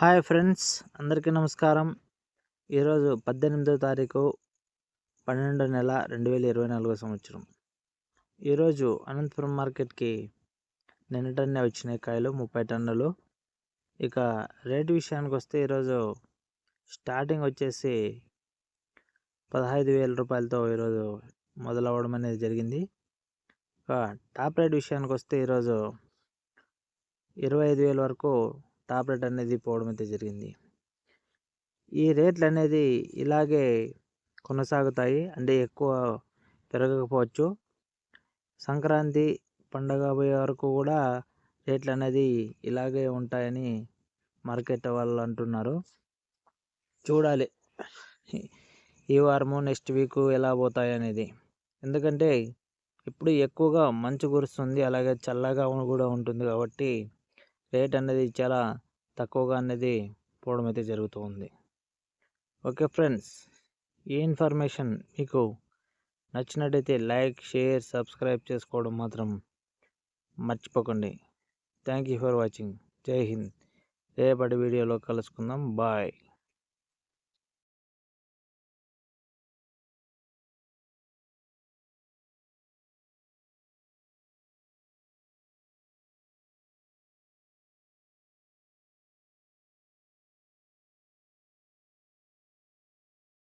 Hi friends అందరికీ నమస్కారం. ఈరోజు పద్దెనిమిదో తారీఖు పన్నెండో నెల రెండు వేల ఇరవై నాలుగో సంవత్సరం. ఈరోజు అనంతపురం మార్కెట్కి నిన్నటన్నే వచ్చినాయి కాయలు ముప్పై టన్నులు. ఇక రేటు విషయానికి వస్తే ఈరోజు స్టార్టింగ్ వచ్చేసి పదహైదు వేల రూపాయలతో ఈరోజు మొదలవ్వడం అనేది జరిగింది. ఇక టాప్ రేట్ విషయానికి వస్తే ఈరోజు ఇరవై ఐదు వేల వరకు టాప్ రేట్ అనేది పోవడం అయితే జరిగింది. ఈ రేట్లు అనేది ఇలాగే కొనసాగుతాయి. అంటే ఎక్కువ పెరగకపోవచ్చు. సంక్రాంతి పండగ పోయే వరకు కూడా రేట్లు అనేది ఇలాగే ఉంటాయని మార్కెట్ వాళ్ళు అంటున్నారు. చూడాలి. ఈ వారము నెక్స్ట్ వీక్ ఎలా పోతాయి అనేది. ఎందుకంటే ఇప్పుడు ఎక్కువగా మంచు కురుస్తుంది. అలాగే చల్లగా కూడా ఉంటుంది కాబట్టి రేట్ అనేది చాలా తక్కువగా అనేది పోవడం అయితే జరుగుతూ ఉంది ఓకే ఫ్రెండ్స్ ఈ ఇన్ఫర్మేషన్ మీకు నచ్చినట్టయితే లైక్ షేర్ సబ్స్క్రైబ్ చేసుకోవడం మాత్రం మర్చిపోకండి. Thank you for watching. జై హింద్. రేపటి వీడియోలో కలుసుకుందాం. బాయ్.